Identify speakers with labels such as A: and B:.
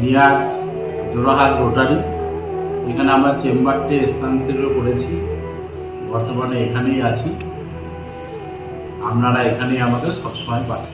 A: near Jorahat rotary. এখানে আমরা চেম্বারটি স্থানান্তরিত করেছি। বর্তমানে এখানেই আছি। আপনারা এখানেই আমাকে সবসময় পাবেন।